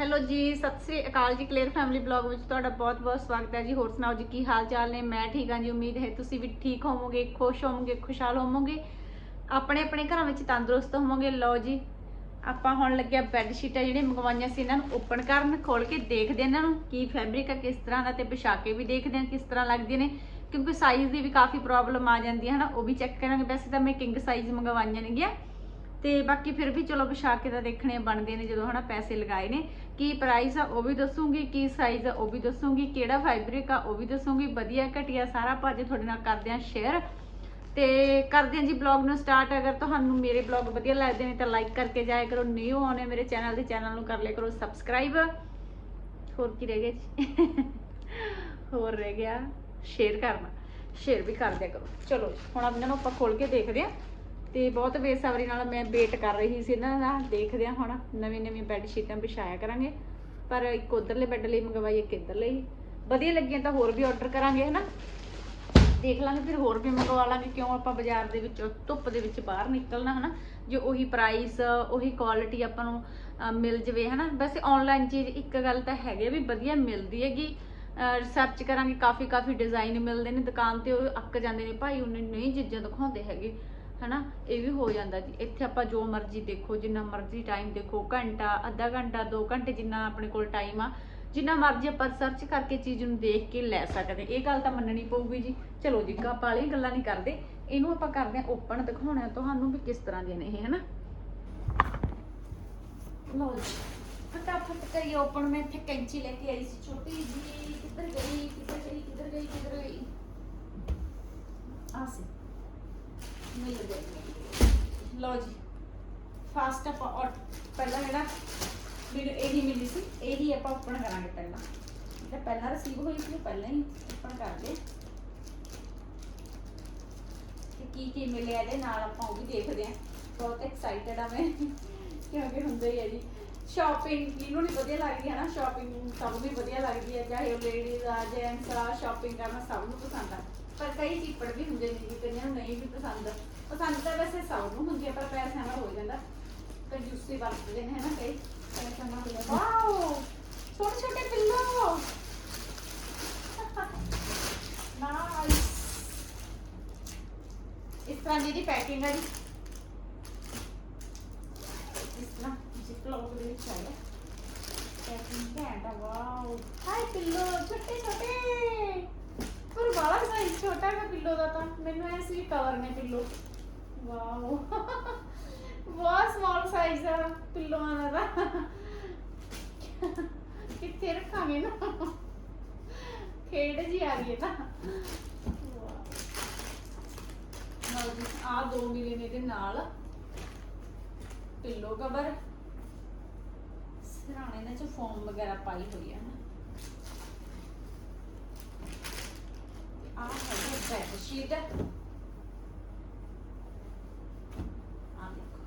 Hello ਜੀ, ਸਤਿ ਸ੍ਰੀ ਅਕਾਲ ਜੀ clear family blog ਵਿੱਚ ਤੁਹਾਡਾ ਬਹੁਤ-ਬਹੁਤ ਸਵਾਗਤ ਹੈ ਜੀ। ਹੋਰ ਸੁਣਾਓ ਜੀ, ਕੀ ਹਾਲ ਚਾਲ ਨੇ? ਮੈਂ ਠੀਕ ਹਾਂ ਜੀ, ਉਮੀਦ ਹੈ ਤੁਸੀਂ ਵੀ ਠੀਕ ਹੋਵੋਗੇ, ਖੁਸ਼ ਹੋਵੋਗੇ, ਖੁਸ਼ਹਾਲ ਹੋਵੋਗੇ। ਆਪਣੇ ਆਪਣੇ ਘਰਾਂ ਵਿੱਚ ਤੰਦਰੁਸਤ ਹੋਵੋਗੇ। ਲਓ ਜੀ, ਆਪਾਂ ਹੁਣ ਲੱਗਿਆ ਬੈੱਡ ਸ਼ੀਟਾਂ ਜਿਹੜੀਆਂ ਮੰਗਵਾਈਆਂ ਸੀ ਇਹਨਾਂ ਨੂੰ ਓਪਨ ਕਰਨ ਖੋਲ ਕੇ ਦੇਖਦੇ ਹਾਂ ਇਹਨਾਂ ਨੂੰ, ਕੀ ਫੈਬਰਿਕ ਆ, ਕਿਸ ਤਰ੍ਹਾਂ ਦਾ ਤੇ ਵਿਛਾ ਕੇ ਵੀ ਦੇਖਦੇ ਹਾਂ, ਕਿਸ ਤਰ੍ਹਾਂ ਲੱਗਦੀਆਂ ਨੇ। ਕਿਉਂਕਿ ਸਾਈਜ਼ ਦੀ ਵੀ ਕਾਫੀ ਪ੍ਰੋਬਲਮ ਆ ਜਾਂਦੀ ਹੈ, ਹਨਾ, ਉਹ ਵੀ ਚੈੱਕ ਕਰਾਂਗੇ। ਵੈਸੇ ਤਾਂ ਮੈਂ ਕਿੰਗ ਸਾਈਜ਼ ਮੰਗਵਾਈਆਂ ਨੇਗੀਆਂ। ਤੇ ਬਾਕੀ ਫਿਰ ਵੀ ਚਲੋ ਵਿਛਾ ਕੇ ਤਾਂ ਦੇਖਣੇ ਬਣਦੇ ਨੇ, ਜਦੋਂ, ਹਨਾ, ਪੈਸੇ ਲਗਾਏ ਨੇ। ਕੀ ਪ੍ਰਾਈਸ ਆ ਉਹ ਵੀ ਦੱਸੂਗੀ, ਕੀ ਸਾਈਜ਼ ਆ ਉਹ ਵੀ ਦੱਸੂਗੀ, ਕਿਹੜਾ ਫੈਬਰਿਕ ਆ ਉਹ ਵੀ ਦੱਸੂਗੀ। ਵਧੀਆ ਘਟੀਆ ਸਾਰਾ ਭਾਜੀ ਤੁਹਾਡੇ ਨਾਲ ਕਰਦੇ ਆ ਸ਼ੇਅਰ ਤੇ ਕਰਦੇ ਆ ਜੀ ਬਲੌਗ ਨੂੰ ਸਟਾਰਟ ਅਗਰ ਤੁਹਾਨੂੰ ਮੇਰੇ ਬਲੌਗ ਵਧੀਆ ਲੱਗਦੇ ਨੇ ਤਾਂ ਲਾਈਕ ਕਰਕੇ ਜਾਇਆ ਕਰੋ। ਨਿਊ ਆਉਣੇ ਮੇਰੇ ਚੈਨਲ ਦੇ ਚੈਨਲ ਨੂੰ ਕਰ ਲਿਆ ਕਰੋ ਸਬਸਕ੍ਰਾਈਬ ਹੋਰ ਕੀ ਰਹਿ ਗਿਆ ਜੀ? ਹੋਰ ਰਹਿ ਗਿਆ। ਸ਼ੇਅਰ ਕਰਨਾ। ਸ਼ੇਅਰ ਵੀ ਕਰ ਦਿਆ ਕਰੋ। ਚਲੋ ਹੁਣ ਇਹਨਾਂ ਨੂੰ ਆਪਾਂ ਖੋਲ ਕੇ ਦੇਖਦੇ ਆ ਤੇ ਬਹੁਤ ਬੇਸਬਰੀ ਨਾਲ ਮੈਂ ਵੇਟ ਕਰ ਰਹੀ ਸੀ ਇਹਨਾਂ ਦਾ ਦੇਖਦੇ ਆ ਹੁਣ ਨਵੀਂ ਨਵੀਂ ਬੈੱਡ ਸ਼ੀਟਾਂ ਵਿਛਾਇਆ ਕਰਾਂਗੇ। ਪਰ ਇੱਕ ਉਧਰਲੇ ਬੈੱਡ ਲਈ ਮੰਗਵਾਈ ਇੱਕ ਇੱਧਰ ਲਈ। ਵਧੀਆ ਲੱਗੀਆਂ ਤਾਂ ਹੋਰ ਵੀ ਆਰਡਰ ਕਰਾਂਗੇ ਹਨਾ? ਦੇਖ ਲਾਂਗੇ ਫਿਰ ਹੋਰ ਵੀ ਮੰਗਵਾ ਲਾਂਗੇ ਕਿਉਂ ਆਪਾਂ ਬਾਜ਼ਾਰ ਦੇ ਵਿੱਚ ਧੁੱਪ ਦੇ ਵਿੱਚ ਬਾਹਰ ਨਿਕਲਣਾ ਹਨਾ? ਜੇ ਉਹੀ ਪ੍ਰਾਈਸ ਉਹੀ ਕੁਆਲਿਟੀ ਆਪਾਂ ਨੂੰ ਅਹ, ਮਿਲ ਜਵੇ ਹਨਾ? ਵੈਸੇ ਆਨਲਾਈਨ ਚੀਜ਼ ਇੱਕ ਗੱਲ ਤਾਂ ਹੈਗੀ ਆ ਵੀ ਵਧੀਆ ਮਿਲਦੀ ਹੈਗੀ। ਰਿਸਰਚ ਕਰਾਂਗੇ ਕਾਫੀ ਕਾਫੀ ਡਿਜ਼ਾਈਨ ਮਿਲਦੇ ਨੇ ਦੁਕਾਨ ਤੇ ਉਹ ਅੱਕ ਜਾਂਦੇ ਨੇ। ਭਾਈ ਉਹਨੇ ਨਹੀਂ ਚੀਜ਼ਾਂ ਦਿਖਾਉਂਦੇ ਹੈਗੇ। ਹਨਾ? ਇਹ ਵੀ ਹੋ ਜਾਂਦਾ ਜੀ। ਇੱਥੇ ਆਪਾਂ ਜੋ ਮਰਜ਼ੀ ਦੇਖੋ, ਜਿੰਨਾ ਮਰਜ਼ੀ ਟਾਈਮ ਦੇਖੋ, ਘੰਟਾ, ਅੱਧਾ ਘੰਟਾ 2 ਘੰਟੇ ਜਿੰਨਾ ਆਪਣੇ ਕੋਲ ਟਾਈਮ ਆ, ਜਿੰਨਾ ਮਰਜ਼ੀ ਆਪਾਂ ਸਰਚ ਕਰਕੇ ਚੀਜ਼ ਨੂੰ ਦੇਖ ਕੇ ਲੈ ਸਕਦੇ ਇਹ ਗੱਲ ਤਾਂ ਮੰਨਣੀ ਪਊਗੀ ਜੀ। ਚਲੋ ਜੀ ਆਪਾਂ ਵਾਲੀਆਂ ਗੱਲਾਂ ਨਹੀਂ ਕਰਦੇ। ਇਹਨੂੰ ਆਪਾਂ ਕਰਦੇ ਆ ਓਪਨ ਦਿਖਾਉਣਾ ਤੁਹਾਨੂੰ ਵੀ ਕਿਸ ਤਰ੍ਹਾਂ ਦੇ ਨੇ ਇਹ, ਹਨਾ? ਲਓ ਜੀ, ਫਟਾਫਟ ਕਰੀ ਓਪਨ ਮੈਂ ਇੱਥੇ ਕੈਂਚੀ ਲੈ ਕੇ ਆਈ ਸੀ, ਛੋਟੀ ਜੀ ਕਿੱਧਰ ਗਈ ਕਿੱਧਰ ਗਈ ਕਿੱਧਰ ਗਈ ਕਿੱਧਰ ਗਈ? ਆ ਸੀ। ਮਿਲ ਗਈ ਲਓ ਜੀ। ਫਾਸਟ ਆਪਾਂ ਔਰ ਪਹਿਲਾਂ ਜਿਹੜਾ ਮੈਨੂੰ ਇਹੀ ਮਿਲੀ ਸੀ ਇਹੀ ਆਪਾਂ ਓਪਨ ਕਰਾਂਗੇ ਪਹਿਲਾਂ। ਜਿਹੜਾ ਪਹਿਲਾਂ ਰਿਸੀਵ ਹੋਈ ਸੀ ਪਹਿਲਾਂ ਹੀ ਓਪਨ ਕਰਦੇ ਕਿ ਕੀ ਕੀ ਮਿਲਿਆ ਇਹਦੇ ਨਾਲ ਆਪਾਂ ਉਹ ਵੀ ਦੇਖਦੇ ਆਂ ਬਹੁਤ ਐਕਸਾਈਟਡ ਆ ਮੈਂ, ਕਿਉਂਕਿ ਹੁੰਦਾ ਹੀ ਹੈ ਜੀ। ਸ਼ਾਪਿੰਗ ਕਿਹਨੂੰ ਨਹੀਂ ਵਧੀਆ ਲੱਗਦੀ ਹੈ ਨਾ ਸ਼ਾਪਿੰਗ ਸਭ ਨੂੰ ਵਧੀਆ ਲੱਗਦੀ ਹੈ, ਚਾਹੇ ਉਹ ਲੇਡੀਜ਼ ਆ ਜੈਂਟਸ ਆ ਸ਼ਾਪਿੰਗ ਕਰਨਾ ਸਭ ਨੂੰ ਪਸੰਦ ਆ। ਪਰ ਕਈ ਚੀਪੜ ਵੀ ਹੁੰਦੇ ਨੇ ਜੀ ਕਈਆਂ ਨੂੰ ਨਹੀਂ ਵੀ ਪਸੰਦ। ਪਸੰਦ ਤਾਂ ਵੈਸੇ ਸਭ ਨੂੰ ਹੁੰਦੀ ਹੈ ਪਰ ਪੈਸਿਆਂ ਨਾਲ ਹੋ ਜਾਂਦਾ। ਕੰਜੂਸੀ ਵਰਤਦੇ ਨੇ, ਹਨਾ, ਕਈ ਪੈਸਿਆਂ ਨਾਲ ਹੋ ਜਾਂਦਾ। ਵਾਓ! ਛੋਟੇ ਛੋਟੇ ਪਿੱਲੋ! ਨਾਈਸ ਇਸ ਤਰ੍ਹਾਂ ਦੀ ਇਹਦੀ ਪੈਕਿੰਗ ਹੈ ਜੀ। ਇਸ ਤਰ੍ਹਾਂ ਜਿਪਲੌਕ ਦੇ ਵਿੱਚ ਆਇਆ ਪੈਕਿੰਗ ਘੈਂਟ ਆ, ਵਾਓ! High pillow! ਛੋਟੇ ਛੋਟੇ! ਪਰ ਬਾਲਾ ਸਾਈਜ਼ ਛੋਟਾ ਹੈ ਪਿੱਲੋ ਦਾ ਤਾਂ, ਮੈਨੂੰ ਐ ਸੀ ਕਵਰ ਨੇ ਪਿੱਲੋ ਵਾਓ ਬਹੁਤ ਸਮਾਲ ਸਾਈਜ਼ ਦਾ ਪਿੱਲੋਆਂ ਦਾ ਕਿੱਥੇ ਰੱਖਾਂਗੇ ਨਾ ਖੇਡ ਜੀ ਆ ਗਈ ਹੈ ਤਾਂ। ਨਾਲ ਜੀ ਆ ਦੋ ਮਿਲੇ ਨੇ ਇਹਦੇ ਨਾਲ। ਪਿੱਲੋ ਕਵਰ ਸਿਰਾਣੇ ਨੇ ਚ ਫੋਮ ਵਗੈਰਾ ਪਾਈ ਹੋਈ ਹੈ ਨਾ। ਆਹ ਹੈ ਬੈਡ ਸ਼ੀਟ। ਆ ਦੇਖੋ।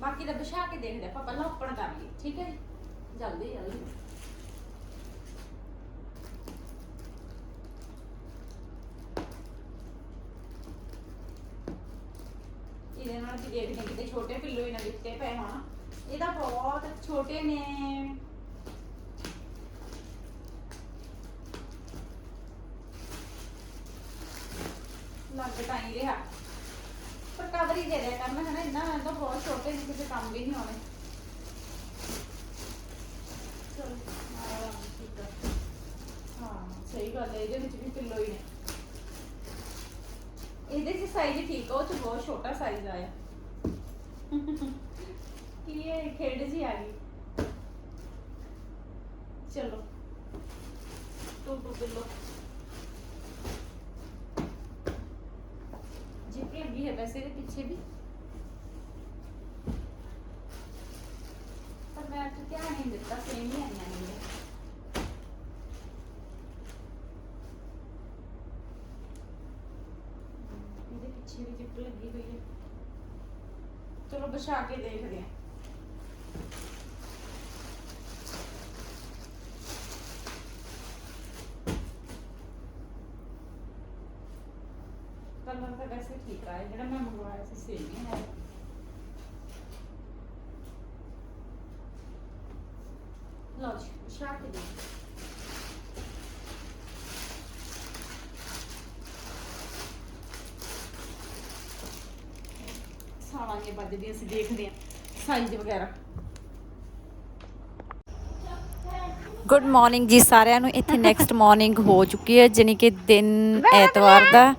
ਬਾਕੀ ਦਾ ਵਿਛਾ ਕੇ ਦੇਖਦੇ ਆਪਾਂ, ਪਹਿਲਾਂ ਓਪਨ ਕਰ ਲਈਏ, ਠੀਕ ਹੈ ਜੀ? ਜਲਦੀ ਜਲਦੀ ਇਹਦੇ ਨਾਲ ਵੀ ਦੇਖਦੇ ਕਿਤੇ ਛੋਟੇ ਪਿੱਲੋ ਹੀ ਨਾ ਦਿੱਤੇ ਪਏ ਹੋਣ। ਇਹ ਤਾਂ ਬਹੁਤ ਛੋਟੇ ਨੇ। ਲੱਗ ਤਾਂ ਪਰ ਕਵਰ ਦੇ ਦਿਆ ਕਰਨਾ ਹੈ ਨਾ ਇੰਨਾ ਇਹ ਤਾਂ ਬਹੁਤ ਛੋਟੇ ਨੇ ਕਿਸੇ ਕੰਮ ਵੀ ਨਹੀਂ ਆਉਣੇ। ਚਲ ਆਇਆ ਠੀਕ ਹਾਂ, ਸਹੀ ਗੱਲ ਹੈ, ਇਹਦੇ ਵਿੱਚ ਵੀ ਪਿੱਲੋ ਹੀ ਨੇ। ਇਹਦੇ ਚ ਸਾਈਜ਼ ਠੀਕ ਆ, ਉਹ ਚ ਬਹੁਤ ਛੋਟਾ ਸਾਈਜ਼ ਆਇਆ। ਕੀ ਇਹ ਖੇਡ ਜੀ ਆ ਗਈ ਚਲੋ ਟੂ ਟੂ ਕਿਲੋ ਜਿਪ ਲੱਗੀ ਹੈ ਵੈਸੇ ਇਹਦੇ ਪਿੱਛੇ ਵੀ ਪਰ ਮੈਂ ਅੱਜ ਧਿਆਨ ਸੇਮ ਹੀ ਆਈਆਂ ਨੇ ਇਹਦੇ ਪਿੱਛੇ ਵੀ ਜਿਪ ਲੱਗੀ ਹੋਈ ਹੈ। ਚਲੋ ਵਿਛਾ ਕੇ ਦੇਖਦੇ ਹਾਂ ਕਲਰ ਤਾਂ ਵੈਸੇ ਠੀਕ ਆਇਆ ਜਿਹੜਾ ਮੈਂ ਮੰਗਵਾਇਆ ਸੀ ਸੇਮ ਹੀ ਹੈ ਲਓ ਜੀ ਵਿਛਾ ਕੇ ਦੇ ਸਾਲਾਂ ਕੇ ਵੱਜਦੀ ਅਸੀਂ ਦੇਖਦੇ ਹਾਂ ਸਾਈਜ਼ ਵਗੈਰਾ ਗੁੱਡ ਮਾਰਨਿੰਗ ਜੀ ਸਾਰਿਆਂ ਨੂੰ ਇੱਥੇ ਨੈਕਸਟ ਮਾਰਨਿੰਗ ਹੋ ਚੁੱਕੀ ਹੈ ਜਾਣੀ ਕਿ ਦਿਨ ਐਤਵਾਰ ਦਾ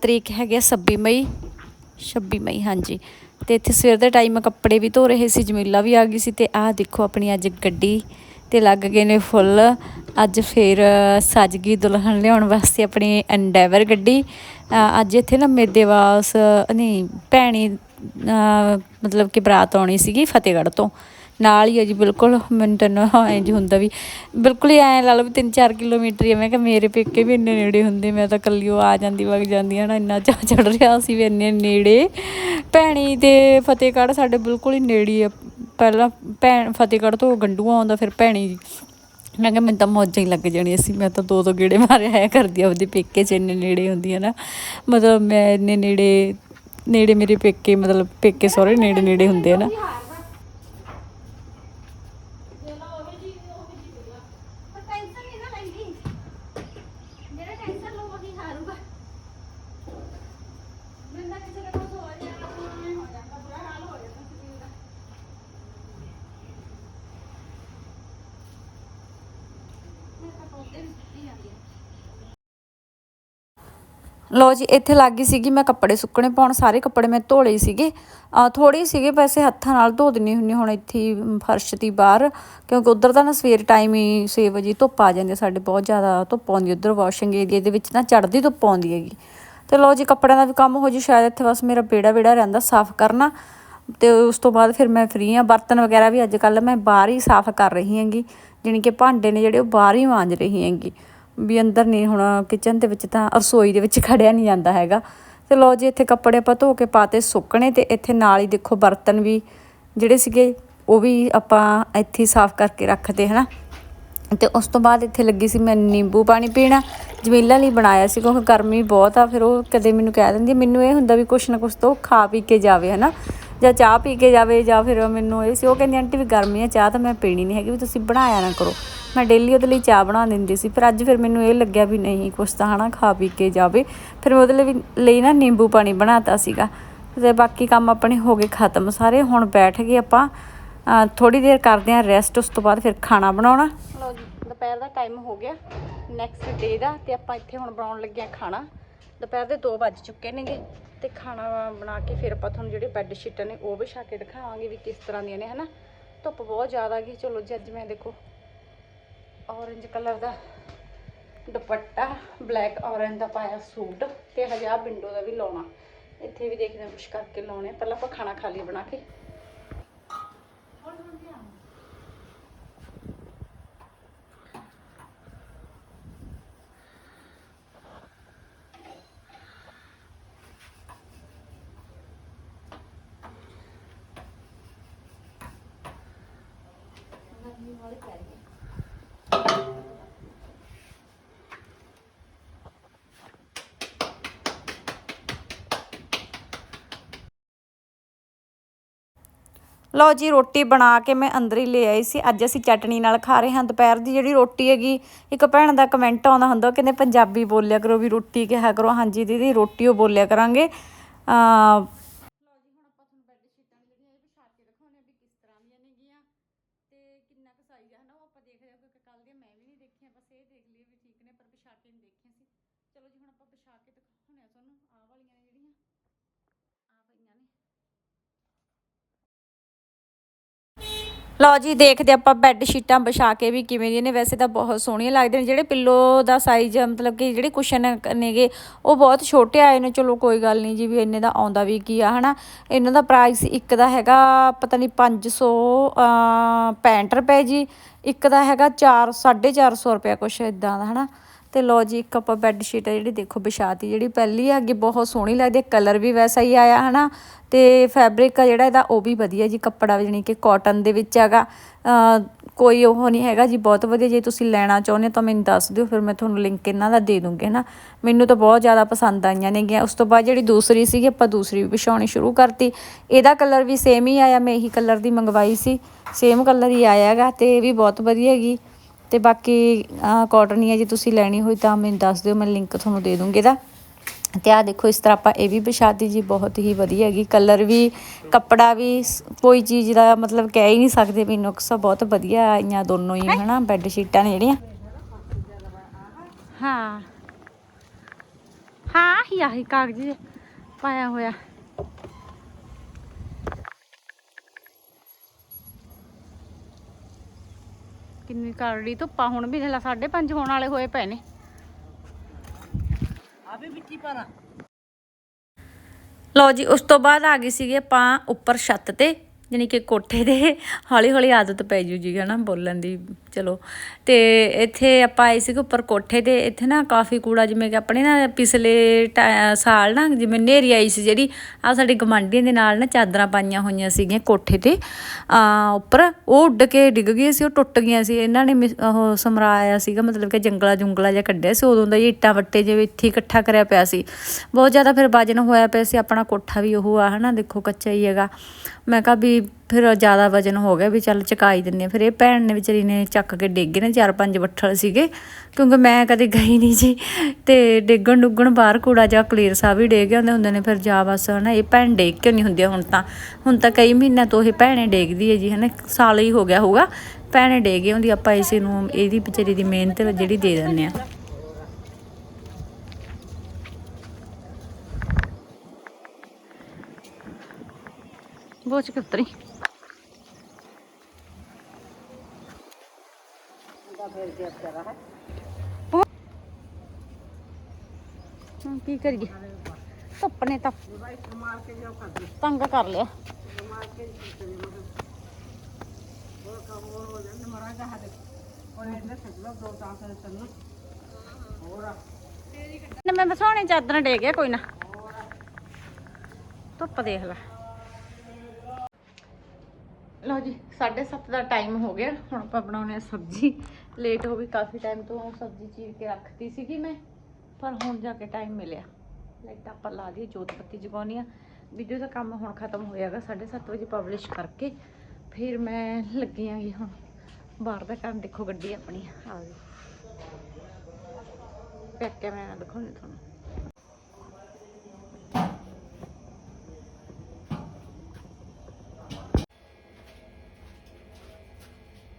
ਤਰੀਕ ਹੈਗੀ ਆ 26 ਮਈ 26 ਮਈ ਹਾਂਜੀ ਤੇ ਇੱਥੇ ਸਵੇਰ ਦੇ ਟਾਈਮ ਕੱਪੜੇ ਵੀ ਧੋ ਰਹੇ ਸੀ, ਜਮੀਲਾ ਵੀ ਆ ਗਈ ਸੀ ਤੇ ਆਹ ਦੇਖੋ ਆਪਣੀ ਅੱਜ ਗੱਡੀ ਤੇ ਲੱਗ ਗਏ ਨੇ ਫੁੱਲ। ਅੱਜ ਫੇਰ ਸੱਜ ਗਈ ਦੁਲਹਨ ਲਿਆਉਣ ਵਾਸਤੇ ਆਪਣੀ ਐਂਡੈਵਰ ਗੱਡੀ। ਅੱਜ ਇੱਥੇ ਨਾ ਮੇਦੇਵਾਸ ਨਹੀਂ, ਭੈਣੀ ਮਤਲਬ ਕਿ ਬਰਾਤ ਆਉਣੀ ਸੀਗੀ ਫਤਿਹਗੜ੍ਹ ਤੋਂ। ਨਾਲ ਹੀ ਹੈ ਜੀ, ਬਿਲਕੁਲ। ਮੈਨੂੰ ਤੈਨੂੰ ਨਾ ਇੰਜ ਹੁੰਦਾ ਵੀ ਬਿਲਕੁਲ ਹੀ ਐਂ ਲਾ ਲਓ ਵੀ 3-4 ਕਿਲੋਮੀਟਰ ਹੀ ਆ। ਮੈਂ ਕਿਹਾ ਮੇਰੇ ਪੇਕੇ ਵੀ ਇੰਨੇ ਨੇੜੇ ਹੁੰਦੇ, ਮੈਂ ਤਾਂ ਕੱਲੀ ਉਹ ਆ ਜਾਂਦੀ, ਵਗ ਜਾਂਦੀ ਆ ਨਾ ਇੰਨਾ ਚਾਹ ਚੜ ਰਿਹਾ ਸੀ ਵੀ ਇੰਨੇ ਨੇੜੇ। ਭੈਣੀ ਤੇ ਫਤਿਹਗੜ੍ਹ ਸਾਡੇ ਬਿਲਕੁਲ ਹੀ ਨੇੜੇ ਆ। ਪਹਿਲਾਂ ਭੈਣ, ਫਤਿਹਗੜ੍ਹ ਤੋਂ ਗੰਡੂਆ ਆਉਂਦਾ, ਫਿਰ ਭੈਣੀ ਜੀ। ਮੈਂ ਕਿਹਾ ਮੈਨੂੰ ਤਾਂ ਮੌਜਾਂ ਹੀ ਲੱਗ ਜਾਣੀ ਸੀ। ਮੈਂ ਤਾਂ ਦੋ ਦੋ ਗੇੜੇ ਮਾਰਿਆ ਆਇਆ ਕਰਦੀ ਆ ਉਹਦੇ ਪੇਕੇ 'ਚ ਇੰਨੇ ਨੇੜੇ ਹੁੰਦੀ ਆ ਨਾ ਮਤਲਬ ਮੈਂ ਇੰਨੇ ਨੇੜੇ ਨੇੜੇ ਮੇਰੇ ਪੇਕੇ, ਮਤਲਬ ਪੇਕੇ ਸਹੁਰੇ ਨੇੜੇ ਨੇੜੇ ਹੁੰਦੇ ਆ ਨਾ ਪਰ ਟੈਨਸ਼ਨ ਨਹੀਂ ਨਾ ਲੈਂਦੀ ਜਿਹੜਾ ਟੈਨਸ਼ਨ ਲਊਗਾ ਕੀ ਹਾਰੂਗਾ ਬੰਦਾ ਕਿਸੇ ਦਾ ਕੁਝ ਹੋ ਜਾਏਗਾ ਤਾਂ ਹੋ ਜਾਂਦਾ ਬੁਰਾ ਹਾਲ ਹੋ ਜਾਂਦਾ ਸਰੀਰ ਦਾ ਮੈਂ ਤਾਂ ਪੌਦੇ ਵੀ ਸੁੱਟੀ ਜਾਂਦੀ ਆ ਲੋ ਜੀ, ਇੱਥੇ ਲੱਗ ਗਈ ਸੀਗੀ ਮੈਂ ਕੱਪੜੇ ਸੁੱਕਣੇ ਪਾਉਣ, ਸਾਰੇ ਕੱਪੜੇ ਮੈਂ ਧੋ ਲਏ ਸੀਗੇ। ਆ ਥੋੜੇ ਸੀਗੇ, ਵੈਸੇ ਹੱਥਾਂ ਨਾਲ ਧੋ ਦਿੰਨੀ ਹੁੰਨੀ ਹੁਣ ਇੱਥੇ ਫਰਸ਼ ਦੀ ਬਾਹਰ, ਕਿਉਂਕਿ ਉਧਰ ਤਾਂ ਨਾ ਸਵੇਰ ਟਾਈਮ ਹੀ 6 ਵਜੇ ਧੁੱਪ ਆ ਜਾਂਦੀ ਸਾਡੇ ਬਹੁਤ ਜ਼ਿਆਦਾ ਧੁੱਪ ਆਉਂਦੀ ਉਧਰ ਵਾਸ਼ਿੰਗ ਏਰੀਆ ਦੇ ਵਿੱਚ ਨਾ ਚੜ੍ਹਦੀ ਧੁੱਪ ਆਉਂਦੀ ਹੈਗੀ। ਤੇ ਲੋ ਜੀ, ਕੱਪੜਿਆਂ ਦਾ ਵੀ ਕੰਮ ਹੋ ਜੀ, ਸ਼ਾਇਦ ਇੱਥੇ ਬਸ ਮੇਰਾ ਬੇੜਾ ਬੇੜਾ ਰਹਿੰਦਾ, ਸਾਫ਼ ਕਰਨਾ। ਤੇ ਉਸ ਤੋਂ ਬਾਅਦ ਫਿਰ ਮੈਂ ਫ੍ਰੀ ਆ ਬਰਤਨ ਵਗੈਰਾ ਵੀ ਅੱਜ ਕੱਲ ਮੈਂ ਬਾਹਰ ਹੀ ਸਾਫ਼ ਕਰ ਰਹੀ ਹੈਗੀ, ਜਾਣੀ ਕਿ ਭਾਂਡੇ ਨੇ ਜਿਹੜੇ ਉਹ ਬਾਹਰ ਹੀ ਮਾਂਜ ਰਹੀ ਹੈਗੀ। ਵੀ ਅੰਦਰ ਨਹੀਂ ਹੁਣ ਕਿਚਨ ਦੇ ਵਿੱਚ ਤਾਂ ਰਸੋਈ ਦੇ ਵਿੱਚ ਖੜਿਆ ਨਹੀਂ ਜਾਂਦਾ ਹੈਗਾ। ਤੇ ਲੋ ਜੀ, ਇੱਥੇ ਕੱਪੜੇ ਆਪਾਂ ਧੋ ਕੇ ਪਾਤੇ ਸੁੱਕਣੇ ਤੇ ਇੱਥੇ ਨਾਲ ਹੀ ਦੇਖੋ ਬਰਤਨ ਵੀ ਜਿਹੜੇ ਸੀਗੇ, ਉਹ ਵੀ ਆਪਾਂ ਇੱਥੇ ਸਾਫ਼ ਕਰਕੇ ਰੱਖਦੇ, ਹਨਾ। ਤੇ ਉਸ ਤੋਂ ਬਾਅਦ ਇੱਥੇ ਲੱਗੀ ਸੀ ਮੈਂ ਨਿੰਬੂ ਪਾਣੀ ਪੀਣਾ। ਜਮੀਲਾ ਲਈ ਬਣਾਇਆ ਸੀ, ਕਿਉਂਕਿ ਗਰਮੀ ਬਹੁਤ ਆ, ਫਿਰ ਉਹ ਕਦੇ ਮੈਨੂੰ ਕਹਿ ਦਿੰਦੀ ਮੈਨੂੰ ਇਹ ਹੁੰਦਾ ਵੀ ਕੁਛ ਨਾ ਕੁਛ ਤੋਂ ਖਾ ਪੀ ਕੇ ਜਾਵੇ, ਹਨਾ। ਜਾਂ ਚਾਹ ਪੀ ਕੇ ਜਾਵੇ, ਜਾਂ ਫਿਰ ਮੈਨੂੰ ਇਹ ਸੀ, ਉਹ ਕਹਿੰਦੀ, ਆਂਟੀ ਵੀ ਗਰਮੀ ਆ, ਚਾਹ ਤਾਂ ਮੈਂ ਪੀਣੀ ਨਹੀਂ ਹੈਗੀ, ਵੀ ਤੁਸੀਂ ਬਣਾਇਆ ਨਾ ਕਰੋ। ਮੈਂ ਡੇਲੀ ਉਹਦੇ ਲਈ ਚਾਹ ਬਣਾ ਦਿੰਦੀ ਸੀ, ਪਰ ਅੱਜ ਫਿਰ ਮੈਨੂੰ ਇਹ ਲੱਗਿਆ ਵੀ ਨਹੀਂ, ਕੁਛ ਤਾਂ ਹਨਾ ਖਾ ਪੀ ਕੇ ਜਾਵੇ। ਫਿਰ ਮੈਂ ਉਹਦੇ ਲਈ ਲਈ ਨਾ ਨਿੰਬੂ ਪਾਣੀ ਬਣਾਤਾ ਸੀਗਾ। ਤੇ ਬਾਕੀ ਕੰਮ ਆਪਣੇ ਹੋ ਗਏ ਖਤਮ ਸਾਰੇ, ਹੁਣ ਬੈਠ ਗਏ ਆਪਾਂ। ਥੋੜੀ ਦੇਰ ਕਰਦੇ ਹਾਂ ਰੈਸਟ ਉਸ ਤੋਂ ਬਾਅਦ ਫਿਰ ਖਾਣਾ ਬਣਾਉਣਾ। ਲਓ ਜੀ, ਦੁਪਹਿਰ ਦਾ ਟਾਈਮ ਹੋ ਗਿਆ। ਨੈਕਸਟ ਡੇ ਦਾ ਤੇ ਆਪਾਂ ਇੱਥੇ ਹੁਣ ਬਣਾਉਣ ਲੱਗੇ ਆ ਖਾਣਾ। ਦੁਪਹਿਰ ਦੇ 2 ਵੱਜ ਚੁੱਕੇ ਨੇਗੇ ਤੇ ਖਾਣਾ ਬਣਾ ਕੇ ਫਿਰ ਆਪਾਂ ਤੁਹਾਨੂੰ ਜਿਹੜੇ ਬੈੱਡ ਸ਼ੀਟਾਂ ਨੇ ਉਹ ਵਿਛਾ ਕੇ ਦਿਖਾਵਾਂਗੇ ਵੀ ਕਿਸ ਤਰ੍ਹਾਂ ਦੀਆਂ ਨੇ, ਹਨਾ। ਧੁੱਪ ਬਹੁਤ ਜ਼ਿਆਦਾ ਗਈ ਚਲੋ ਜੀ, ਅੱਜ ਮੈਂ ਦੇਖੋ ਔਰੇਂਜ ਕਲਰ ਦਾ ਦੁਪੱਟਾ ਬਲੈਕ ਔਰੇਂਜ ਦਾ ਪਾਇਆ ਸੂਟ ਤੇ ਹਜੇ ਆਹ ਵਿੰਡੋ ਦਾ ਵੀ ਲਾਉਣਾ। ਇੱਥੇ ਵੀ ਦੇਖਦੇ ਕੁਛ ਕਰਕੇ ਲਾਉਣੇ ਪਹਿਲਾਂ ਆਪਾਂ ਖਾਣਾ ਖਾ ਲਈਏ ਬਣਾ ਕੇ। ਲਓ ਜੀ, ਰੋਟੀ ਬਣਾ ਕੇ ਮੈਂ ਅੰਦਰ ਹੀ ਲੈ ਆਈ ਸੀ। ਅੱਜ ਅਸੀਂ ਚਟਨੀ ਨਾਲ ਖਾ ਰਹੇ ਹਾਂ। ਦੁਪਹਿਰ ਦੀ ਜਿਹੜੀ ਰੋਟੀ ਹੈਗੀ, ਇੱਕ ਭੈਣ ਦਾ ਕਮੈਂਟ ਆਉਂਦਾ ਹੁੰਦਾ, ਉਹ ਕਹਿੰਦੇ, ਪੰਜਾਬੀ ਬੋਲਿਆ ਕਰੋ ਵੀ ਰੋਟੀ ਕਿਹਾ ਕਰੋ। ਹਾਂਜੀ ਦੀਦੀ, ਰੋਟੀ ਉਹ ਬੋਲਿਆ ਕਰਾਂਗੇ ਅ ਚਲੋ ਜੀ ਹੁਣ ਆਪਾਂ ਵਿਛਾ ਕੇ ਦਿਖਾਉਣੇ ਆ ਤੁਹਾਨੂੰ ਆਹ ਵਾਲੀਆਂ ਨੇ ਜਿਹੜੀਆਂ ਆ ਪਈਆਂ ਨੇ ਲਓ ਜੀ, ਦੇਖਦੇ ਆਪਾਂ ਬੈੱਡ ਸ਼ੀਟਾਂ ਵਿਛਾ ਕੇ ਵੀ ਕਿਵੇਂ ਦੀਆਂ ਨੇ। ਵੈਸੇ ਤਾਂ ਬਹੁਤ ਸੋਹਣੀਆਂ ਲੱਗਦੀਆਂ ਨੇ। ਜਿਹੜੇ ਪਿੱਲੋ ਦਾ ਸਾਈਜ਼ ਮਤਲਬ ਕਿ ਜਿਹੜੇ ਕੁਸ਼ਨ ਨੇਗੇ, ਉਹ ਬਹੁਤ ਛੋਟੇ ਆਏ ਨੇ। ਚਲੋ ਕੋਈ ਗੱਲ ਨਹੀਂ ਜੀ, ਵੀ ਇੰਨੇ ਦਾ ਆਉਂਦਾ ਵੀ ਕੀ ਆ, ਹਨਾ? ਇਹਨਾਂ ਦਾ ਪ੍ਰਾਈਸ ਇੱਕ ਦਾ ਹੈਗਾ, ਪਤਾ ਨਹੀਂ 500 65 ਰੁਪਏ ਜੀ। ਇੱਕ ਦਾ ਹੈਗਾ 4 450 ਰੁਪਏ ਕੁਛ ਇਦਾਂ ਦਾ, ਹਨਾ? ਤੇ ਲੋ ਜੀ, ਇੱਕ ਆਪਾਂ ਬੈੱਡ ਸ਼ੀਟ ਆ ਜਿਹੜੀ ਦੇਖੋ ਵਿਛਾਤੀ, ਜਿਹੜੀ ਪਹਿਲੀ ਹੈਗੀ ਬਹੁਤ ਸੋਹਣੀ ਲੱਗਦੀ ਹੈ ਕਲਰ ਵੀ ਵੈਸਾ ਹੀ ਆਇਆ, ਹਨਾ? ਤੇ ਫੈਬਰਿਕ ਆ ਜਿਹੜਾ ਇਹਦਾ, ਉਹ ਵੀ ਵਧੀਆ ਜੀ ਕੱਪੜਾ, ਜਾਣੀ ਕਿ ਕਾਟਨ ਦੇ ਵਿੱਚ ਹੈਗਾ। ਕੋਈ ਉਹ ਨਹੀਂ ਹੈਗਾ ਜੀ, ਬਹੁਤ ਵਧੀਆ। ਜੇ ਤੁਸੀਂ ਲੈਣਾ ਚਾਹੁੰਦੇ ਹੋ ਤਾਂ ਮੈਨੂੰ ਦੱਸ ਦਿਓ, ਫਿਰ ਮੈਂ ਤੁਹਾਨੂੰ ਲਿੰਕ ਇਹਨਾਂ ਦਾ ਦੇ ਦੂੰਗੀ ਨਾ ਮੈਨੂੰ ਤਾਂ ਬਹੁਤ ਜ਼ਿਆਦਾ ਪਸੰਦ ਆਈਆਂ ਨੇਗੀਆਂ। ਉਸ ਤੋਂ ਬਾਅਦ ਜਿਹੜੀ ਦੂਸਰੀ ਸੀਗੀ, ਆਪਾਂ ਦੂਸਰੀ ਵੀ ਵਿਛਾਉਣੀ ਸ਼ੁਰੂ ਕਰਤੀ। ਇਹਦਾ ਕਲਰ ਵੀ ਸੇਮ ਹੀ ਆਇਆ, ਮੈਂ ਇਹੀ ਕਲਰ ਦੀ ਮੰਗਵਾਈ ਸੀ। ਸੇਮ ਕਲਰ ਹੀ ਆਇਆ ਹੈਗਾ ਤੇ ਇਹ ਵੀ ਬਹੁਤ ਵਧੀਆ ਹੈਗੀ। ਤੇ ਬਾਕੀ ਕਾਟਨ ਹੀ ਹੈ ਜੇ ਤੁਸੀਂ ਲੈਣੀ ਹੋਈ ਤਾਂ ਮੈਨੂੰ ਦੱਸ ਦਿਓ, ਮੈਂ ਲਿੰਕ ਤੁਹਾਨੂੰ ਦੇ ਦੂੰਗੀ ਇਹਦਾ। ਤੇ ਆ ਦੇਖੋ, ਇਸ ਤਰ੍ਹਾਂ ਆਪਾਂ ਇਹ ਵੀ ਵਿਛਾਤੀ ਜੀ ਬਹੁਤ ਹੀ ਵਧੀਆ ਹੈਗੀ। ਕਲਰ ਵੀ, ਕੱਪੜਾ ਵੀ ਕੋਈ ਚੀਜ਼ ਦਾ ਮਤਲਬ ਕਹਿ ਹੀ ਨਹੀਂ ਸਕਦੇ ਵੀ ਨੁਕਸ, ਬਹੁਤ ਵਧੀਆ ਆਈਆਂ ਦੋਨੋਂ ਹੀ, ਹਨਾ, ਬੈੱਡ ਸ਼ੀਟਾਂ ਨੇ ਜਿਹੜੀਆਂ। ਹਾਂ। ਹਾਂ ਹੀ ਆਹੀ ਕਾਗਜ਼ ਪਾਇਆ ਹੋਇਆ। ਕਿੰਨੀ ਕਰੜੀ ਧੁੱਪਾ ਹੁਣ ਵੀ, ਹਲਾ 5:30 ਹੋਣ ਵਾਲੇ ਹੋਏ ਪਏ ਨੇ। ਲਓ ਜੀ, ਉਸ ਤੋਂ ਬਾਅਦ ਆ ਗਈ ਸੀਗੇ ਆਪਾਂ ਉੱਪਰ ਛੱਤ ਤੇ, ਜਾਣੀ ਕਿ ਕੋਠੇ ਦੇ। ਹੌਲੀ ਹੌਲੀ ਆਦਤ ਪੈ ਜੂ ਜੀ ਹਨਾ, ਬੋਲਣ ਦੀ। ਚਲੋ। ਤੇ ਇੱਥੇ ਆਪਾਂ ਆਏ ਸੀਗੇ ਉੱਪਰ ਕੋਠੇ ਤੇ, ਇੱਥੇ ਨਾ ਕਾਫੀ ਕੂੜਾ ਜਿਵੇਂ ਕਿ ਆਪਣੇ ਨਾ ਪਿਛਲੇ ਟਾ- ਸਾਲ ਨਾ ਜਿਵੇਂ ਨੇਰੀ ਆਈ ਸੀ ਜਿਹੜੀ ਆ ਸਾਡੇ ਗਵਾਂਢੀਆਂ ਦੇ ਨਾਲ ਨਾ ਚਾਦਰਾਂ ਪਾਈਆਂ ਹੋਈਆਂ ਸੀਗੀਆਂ ਕੋਠੇ ਤੇ। ਆ ਉੱਪਰ ਉਹ ਉੱਡ ਕੇ ਡਿੱਗ ਗਈ ਸੀ, ਉਹ ਟੁੱਟ ਗਈਆਂ ਸੀ। ਇਹਨਾਂ ਨੇ ਮਿਸ- ਉਹ ਸਮਰਾਇਆ ਸੀਗਾ, ਮਤਲਬ ਕਿ ਜੰਗਲਾ ਜੁੰਗਲਾ ਜਿਹਾ ਕੱਢਿਆ ਸੀ। ਉਦੋਂ ਦਾ ਹੀ ਇੱਟਾਂ ਵੱਟੇ ਜਿਵੇਂ ਇੱਥੇ ਹੀ ਇਕੱਠਾ ਕਰਿਆ ਪਿਆ ਸੀ। ਬਹੁਤ ਜ਼ਿਆਦਾ ਫਿਰ ਵਜਨ ਹੋਇਆ ਪਿਆ ਸੀ, ਆਪਣਾ ਕੋਠਾ ਵੀ ਉਹ ਆ, ਹਨਾ, ਦੇਖੋ ਕੱਚਾ ਹੀ ਹੈਗਾ। ਮੈਂ ਕਿਹਾ ਵੀ ਫਿਰ ਜ਼ਿਆਦਾ ਵਜਨ ਹੋ ਗਿਆ ਵੀ ਚੱਲ ਚਕਾਈ ਦਿੰਨੇ ਫਿਰ ਇਹ ਭੈਣ ਨੇ ਵਿਚਾਰੀ ਨੇ ਚੱਕ ਕੇ ਡਿੱਗੇ ਨੇ, ਚਾਰ ਪੰਜ ਵੱਠਲ ਸੀਗੇ। ਕਿਉਂਕਿ ਮੈਂ ਕਦੇ ਗਈ ਨਹੀਂ ਜੀ। ਤੇ ਡਿੱਗਣ ਡੁੱਗਣ ਬਾਹਰ ਕੂੜਾ ਜਾਂ ਕਲੀਅਰ ਸਾਹਿਬ ਵੀ ਡੇਗ ਜਾਂਦੇ ਹੁੰਦੇ ਨੇ ਫਿਰ ਜਾ ਬਸ ਹਨਾ, ਇਹ ਭੈਣ ਡੇਗ ਕੇ ਨਹੀਂ ਹੁੰਦੀਆਂ ਹੁਣ ਤਾਂ? ਹੁਣ ਤਾਂ ਕਈ ਮਹੀਨਿਆਂ ਤੋਂ ਇਹ ਭੈਣੇ ਡੇਗਦੀ ਹੈ ਜੀ, ਹਨਾ, ਸਾਲ ਹੀ ਹੋ ਗਿਆ ਹੋਊਗਾ। ਭੈਣੇ ਡੇਗੇ ਹੁੰਦੀ ਆਪਾਂ ਇਸੇ ਨੂੰ ਇਹਦੀ ਵਿਚਾਰੀ ਦੀ ਮਿਹਨਤ ਜਿਹੜੀ ਦੇ ਦਿੰਦੇ ਆ ਬੋਚ ਕੇ ਉਤਰੀ ਹੁਣ ਕੀ ਕਰੀਏ? ਧੁੱਪ ਨੇ ਤਾਂ ਤੰਗ ਕਰ ਲਿਆ। ਨਾ ਮੈਂ ਬਸਾਉਣੇ ਚਾਦਰਾਂ ਡੇ ਗਿਆ, ਕੋਈ ਨਾ। ਧੁੱਪ ਦੇਖ ਲੈ। ਲਓ ਜੀ 7:30 ਦਾ ਟਾਈਮ ਹੋ ਗਿਆ। ਹੁਣ ਆਪਾਂ ਬਣਾਉਣੇ ਆ ਸਬਜ਼ੀ। ਲੇਟ ਹੋ ਗਈ, ਕਾਫੀ ਟਾਈਮ ਤੋਂ ਸਬਜ਼ੀ ਚੀਰ ਕੇ ਰੱਖਤੀ ਸੀਗੀ ਮੈਂ, ਪਰ ਹੁਣ ਜਾ ਕੇ ਟਾਈਮ ਮਿਲਿਆ। ਲਾਈਟ ਆਪਾਂ ਲਾ ਦੀ ਜੋਤ ਬੱਤੀ ਜਗਾਉਣੀ ਆ। ਵੀਡੀਓ ਦਾ ਕੰਮ ਹੁਣ ਖਤਮ ਹੋਇਆਗਾ 7:30 ਵਜੇ ਪਬਲਿਸ਼ ਕਰਕੇ ਫਿਰ ਮੈਂ ਲੱਗੀ ਆਂਗੀ ਹੁਣ। ਬਾਹਰ ਦਾ ਕੰਮ ਦੇਖੋ ਗੱਡੀ ਆਪਣੀ, ਆ ਗਈ। ਬੈਕ ਕੈਮਰਾ ਨਾਲ ਦਿਖਾਉਣੀ ਤੁਹਾਨੂੰ।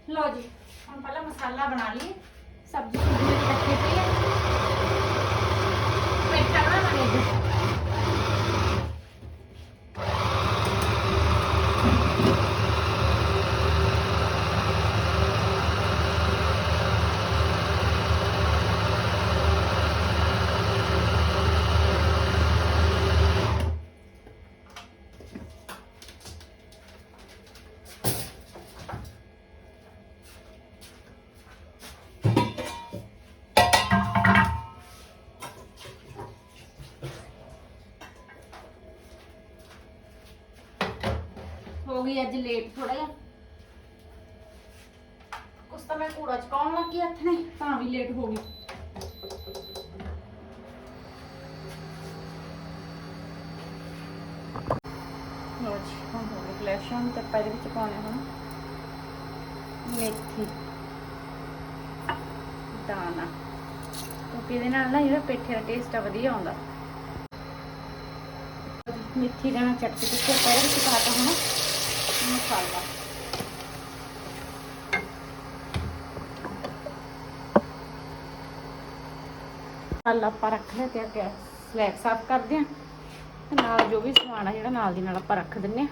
ਲਓ ਜੀ ਮਸਾਲਾ ਬਣਾ ਲਈਏ। ਗਈ ਅੱਜ ਲੇਟ ਥੋੜਾ ਜਿਹਾ। ਉਸ ਤਾਂ ਮੈਂ ਕੂੜਾ ਚਕਾਉਣ ਲੱਗੀ ਹੱਥ ਨੇ ਤਾਂ ਵੀ ਲੇਟ ਹੋ ਗਈ। ਲੋ ਜੀ, ਹੁਣ ਹੋ ਗਈ ਕਲੈਕਸ਼ਨ ਤੇ ਆਪਾਂ ਵਿੱਚ ਪਾਉਣੇ ਹੁਣ। ਮੇਥੀ, ਦਾਣਾ। ਕਿਉਂਕਿ ਇਹਦੇ ਨਾਲ ਨਾ ਜਿਹੜਾ ਪੇਠੇ ਦਾ ਟੇਸਟ ਆ, ਵਧੀਆ ਆਉਂਦਾ। ਮੇਥੀ ਦਾਣਾ ਚੱਟ ਕੇ ਵਿੱਚ ਪਾਤਾ ਹੁਣ। ਮਸਾਲਾ ਮਸਾਲਾ ਆਪਾਂ ਰੱਖ ਲਿਆ ਤੇ ਅੱਗੇ ਸਲੈਬ ਸਾਫ਼ ਕਰਦੇ ਆਂ। ਨਾਲ ਜੋ ਵੀ ਸਮਾਨ ਆ ਜਿਹੜਾ ਨਾਲ ਦੀ ਨਾਲ ਆਪਾਂ ਰੱਖ ਦਿੰਨੇ ਆ।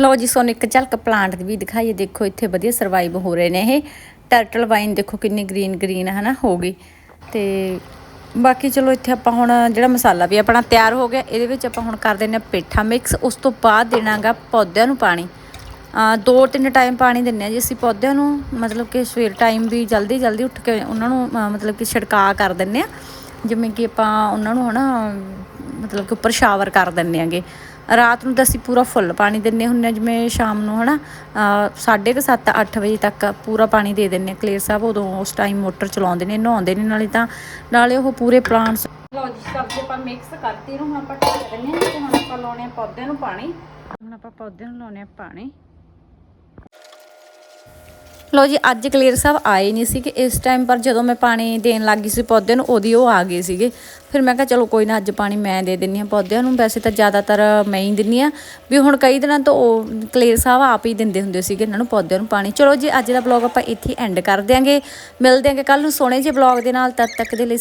ਲਓ ਜੀ, ਸੋਨ ਇੱਕ ਝਲਕ ਪਲਾਂਟ ਵੀ ਦਿਖਾਈਏ। ਦੇਖੋ, ਇੱਥੇ ਵਧੀਆ ਸਰਵਾਈਵ ਹੋ ਰਹੇ ਨੇ ਇਹ। ਟਰਟਲ ਵਾਈਨ ਦੇਖੋ ਕਿੰਨੀ ਗ੍ਰੀਨ ਗ੍ਰੀਨ ਹੈ ਨਾ ਹੋ ਗਈ। ਤੇ ਬਾਕੀ ਚਲੋ, ਇੱਥੇ ਆਪਾਂ ਹੁਣ ਜਿਹੜਾ ਮਸਾਲਾ ਵੀ ਆਪਣਾ ਤਿਆਰ ਹੋ ਗਿਆ, ਇਹਦੇ ਵਿੱਚ ਆਪਾਂ ਹੁਣ ਕਰ ਦਿੰਦੇ ਹਾਂ ਪੇਠਾ ਮਿਕਸ ਉਸ ਤੋਂ ਬਾਅਦ ਦੇਣਾਗਾ ਪੌਦਿਆਂ ਨੂੰ ਪਾਣੀ। ਦੋ ਤਿੰਨ ਟਾਈਮ ਪਾਣੀ ਦਿੰਨੇ ਆ ਜੀ ਅਸੀਂ ਪੌਦਿਆਂ ਨੂੰ। ਮਤਲਬ ਕਿ ਸਵੇਰ ਟਾਈਮ ਵੀ ਜਲਦੀ ਜਲਦੀ ਉੱਠ ਕੇ ਉਹਨਾਂ ਨੂੰ ਮਤਲਬ ਕਿ ਛਿੜਕਾਅ ਕਰ ਦਿੰਨੇ ਆ ਜਿਵੇਂ ਕਿ ਆਪਾਂ ਉਹਨਾਂ ਨੂੰ ਹਨਾ, ਮਤਲਬ ਕਿ ਉੱਪਰ ਸ਼ਾਵਰ ਕਰ ਦਿੰਨੇ ਆਗੇ ਰਾਤ ਨੂੰ ਤਾਂ ਅਸੀਂ ਪੂਰਾ ਫੁੱਲ ਪਾਣੀ ਦਿੰਨੇ ਹੁੰਨੇ ਜਿਵੇਂ ਸ਼ਾਮ ਨੂੰ, ਹਨਾ? 7:30 8 ਵਜੇ ਤੱਕ ਪੂਰਾ ਪਾਣੀ ਦੇ ਦਿੰਨੇ ਕਲੇਰ ਸਾਹਿਬ ਉਦੋਂ ਉਸ ਟਾਈਮ ਮੋਟਰ ਚਲਾਉਂਦੇ ਨੇ, ਨਹਾਉਂਦੇ ਨੇ, ਨਾਲੇ ਤਾਂ, ਨਾਲੇ ਉਹ ਪੂਰੇ ਪਲਾਂਟਸ ਲਓ ਜੀ, ਸਬਜ਼ੀ ਆਪਾਂ ਮਿਕਸ ਕਰਤੀ ਨੂੰ ਹੁਣ ਆਪਾਂ ਢੱਕ ਦਿੰਨੇ ਤੇ ਹੁਣ ਆਪਾਂ ਲਾਉਣੇ ਆ ਪੌਦਿਆਂ ਨੂੰ ਪਾਣੀ। ਹੁਣ ਆਪਾਂ ਪੌਦਿਆਂ ਨੂੰ ਲਾਉਣੇ ਆ ਪਾਣੀ। ਲੋ ਜੀ, ਅੱਜ ਕਲੀਅਰ ਸਾਹਿਬ ਆਏ ਨਹੀਂ ਸੀ ਕਿ ਇਸ ਟਾਈਮ ਪਰ ਜਦੋਂ ਮੈਂ ਪਾਣੀ ਦੇਣ ਲੱਗੀ ਸੀ ਪੌਦੇ ਨੂੰ ਉਹਦੀ ਉਹ ਆ ਗਏ ਸੀਗੇ। ਫਿਰ ਮੈਂ ਕਿਹਾ, ਚਲੋ ਕੋਈ ਨਾ, ਅੱਜ ਪਾਣੀ ਮੈਂ ਦੇ ਦਿੰਨੀ ਆ ਪੌਦਿਆਂ ਨੂੰ। ਵੈਸੇ ਤਾਂ ਜ਼ਿਆਦਾਤਰ ਮੈਂ ਹੀ ਦਿੰਨੀ ਆ ਵੀ ਹੁਣ ਕਈ ਦਿਨਾਂ ਤੋਂ ਉਹ ਕਲੀਅਰ ਸਾਹਿਬ ਆਪ ਹੀ ਦਿੰਦੇ ਹੁੰਦੇ ਸੀਗੇ, ਇਹਨਾਂ ਨੂੰ ਪੌਦਿਆਂ ਨੂੰ ਪਾਣੀ। ਚਲੋ ਜੀ, ਅੱਜ ਦਾ ਬਲੌਗ ਆਪਾਂ ਇੱਥੇ ਐਂਡ ਕਰ ਦਿਆਂਗੇ। ਮਿਲਦੇ ਆਂਗੇ ਕੱਲ ਨੂੰ ਸੋਹਣੇ ਜਿਹੇ ਬਲੌਗ ਦੇ ਨਾਲ। ਤਦ ਤੱਕ ਦੇ ਲਈ